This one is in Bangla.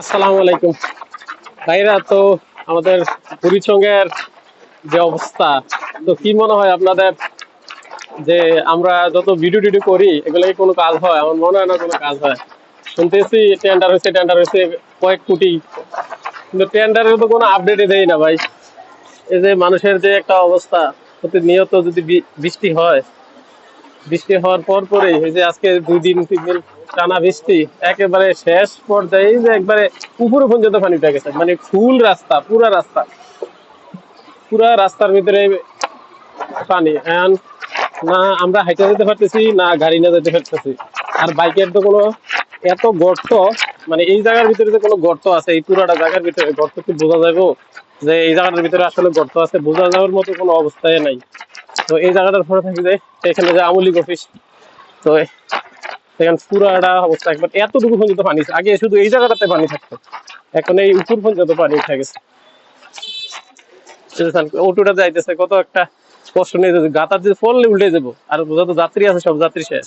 আসসালামু আলাইকুম। ভাইরা, তো আমাদের যে অবস্থা, তো কি মনে হয় আপনাদের যে আমরা যত ভিডিও টিডিও করি এগুলো কি কোনো কাজ হয়? আমার মনে হয় না কোনো কাজ হয়। শুনতেছি টেন্ডার হয়েছে টেন্ডার হয়েছে কয়েক কোটি। কিন্তু টেন্ডারের তো কোনো আপডেটই দেয় না ভাই। এই যে মানুষের যে একটা অবস্থা, প্রতিনিয়ত যদি বৃষ্টি হয়, বৃষ্টি হওয়ার পর পরেই, এই যে আজকে দুই দিন, তিন দিন টানা বৃষ্টি, একেবারে শেষ পর্যায়ে যে একবারে উপরে পর্যন্ত পানি উঠে গেছে। মানে ফুল রাস্তা, পুরা রাস্তা। পুরা রাস্তার ভিতরে পানি। এখন না আমরা হাইটে যেতে পারতেছি, না গাড়ি না যেতে পারতেছি। আর বাইকের তো কোনো এত গর্ত মানে এই জায়গার ভিতরে যে কোনো গর্ত আছে, এই পুরাটা জায়গার ভিতরে গর্ত কি বোঝা যাবে? যে এই জায়গাটার ভিতরে আসলে গর্ত আছে, বোঝা যাওয়ার মতো কোনো অবস্থায় নাই। তো এই জায়গাটার পরে থাকি যে, এখানে যে আমলিক অফিস তো এখানে একটা অবস্থা একবার এতটুকু পর্যন্ত পানি আগে শুধু এই জায়গাটাতে পানি থাকতো। এখন এই উপর পর্যন্ত পানি উঠে গেছে। অটোটা যাইতেছে, কত একটা কষ্ট নিয়ে গাতার যে ফললে উল্টে যাব। আর যত যাত্রী আছে, সব যাত্রী শেষ।